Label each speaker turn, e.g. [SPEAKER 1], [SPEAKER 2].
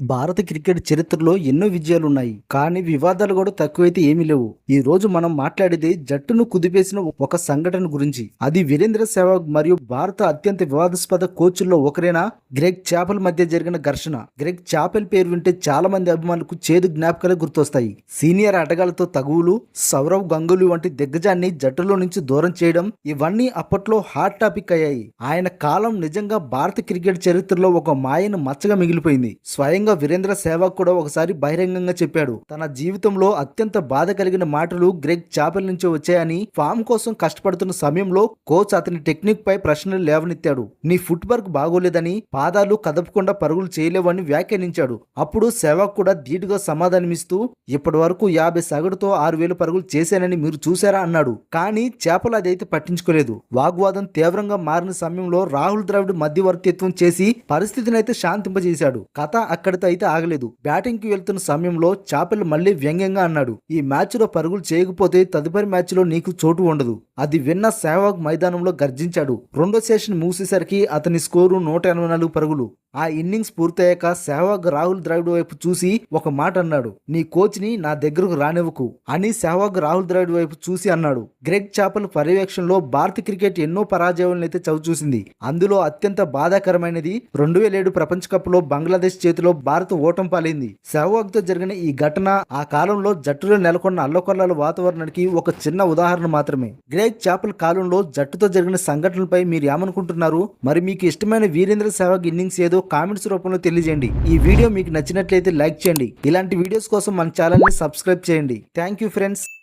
[SPEAKER 1] భారత క్రికెట్ చరిత్రలో ఎన్నో విజయాలున్నాయి కానీ వివాదాలు కూడా తక్కువైతే ఏమీ లేవు. ఈ రోజు మనం మాట్లాడేది జట్టును కుదిపేసిన ఒక సంఘటన గురించి. అది వీరేంద్ర సెహ్వాగ్ మరియు భారత అత్యంత వివాదాస్పద కోచ్ల్లో ఒకరైన గ్రెగ్ చాపెల్ మధ్య జరిగిన ఘర్షణ. గ్రెగ్ చాపెల్ పేరు వింటే చాలా మంది అభిమానులకు చేదు జ్ఞాపకాలే గుర్తొస్తాయి. సీనియర్ ఆటగాళ్ళతో తగువులు సౌరవ్ గంగూలీ వంటి దిగ్గజాన్ని జట్టులో నుంచి దూరం చేయడం ఇవన్నీ అప్పట్లో హాట్ టాపిక్ అయ్యాయి. ఆయన కాలం నిజంగా భారత క్రికెట్ చరిత్రలో ఒక మాయను మచ్చగా మిగిలిపోయింది. స్వయంగా వీరేంద్ర సెహ్వాగ్ కూడా ఒకసారి బహిరంగంగా చెప్పాడు. తన జీవితంలో అత్యంత బాధ కలిగిన మాటలు గ్రెగ్ చాపెల్ నుంచి వచ్చాయని ఫామ్ కోసం కష్టపడుతున్న సమయంలో కోచ్ అతని టెక్నిక్ పై ప్రశ్నలు లేవనెత్తాడు. నీ ఫుట్ వర్క్ బాగోలేదని పాదాలు కదపకుండా పరుగులు చేయలేవని వ్యాఖ్యానించాడు. అప్పుడు సెహ్వాగ్ కూడా ధీటుగా సమాధానమిస్తూ ఇప్పటి వరకు యాభై సగటుతో ఆరు వేల పరుగులు చేశానని మీరు చూశారా అన్నాడు. కానీ చేపలు అదైతే పట్టించుకోలేదు. వాగ్వాదం తీవ్రంగా మారిన సమయంలో రాహుల్ ద్రావిడ్ మధ్యవర్తిత్వం చేసి పరిస్థితిని అయితే శాంతింపజేశాడు. కథ అక్కడ అక్కడితో అయితే ఆగలేదు. బ్యాటింగ్కి వెళ్తున్న సమయంలో చాపెల్ మళ్ళీ వ్యంగ్యంగా అన్నాడు. ఈ మ్యాచ్లో పరుగులు చేయకపోతే తదుపరి మ్యాచ్లో నీకు చోటు ఉండదు. అది విన్న సెహ్వాగ్ మైదానంలో గర్జించాడు. రెండో సెషన్ మూసేసరికి అతని స్కోరు నూట ఎనభై నాలుగు పరుగులు. ఆ ఇన్నింగ్స్ పూర్తయ్యాక సెహ్వాగ్ రాహుల్ ద్రావిడ్ వైపు చూసి ఒక మాట అన్నాడు. నీ కోచ్ని నా దగ్గరకు రానివ్వకు అని సెహ్వాగ్ రాహుల్ ద్రావిడ్ వైపు చూసి అన్నాడు. గ్రెగ్ చాపల్ పర్యవేక్షణలో భారత క్రికెట్ ఎన్నో పరాజయాలను అయితే చవిచూసింది. అందులో అత్యంత బాధాకరమైనది రెండు వేల ఏడు ప్రపంచ కప్లో బంగ్లాదేశ్ చేతిలో భారత్ ఓటం పాలైంది. సెహ్వాగ్తో జరిగిన ఈ ఘటన ఆ కాలంలో జట్టులో నెలకొన్న అల్లకొల్లాల వాతావరణానికి ఒక చిన్న ఉదాహరణ మాత్రమే. గ్రెగ్ చాపల్ కాలంలో జట్టుతో జరిగిన సంఘటనలపై మీరు ఏమనుకుంటున్నారు? మరి మీకు ఇష్టమైన వీరేంద్ర సెహ్వాగ్ ఇన్నింగ్స్ ఏదో కామెంట్స్ రూపంలో తెలియజేయండి. ఈ వీడియో మీకు నచ్చినట్లయితే లైక్ చేయండి. ఇలాంటి వీడియోస్ కోసం మన ఛానల్ని సబ్స్క్రైబ్ చేయండి. Thank you friends.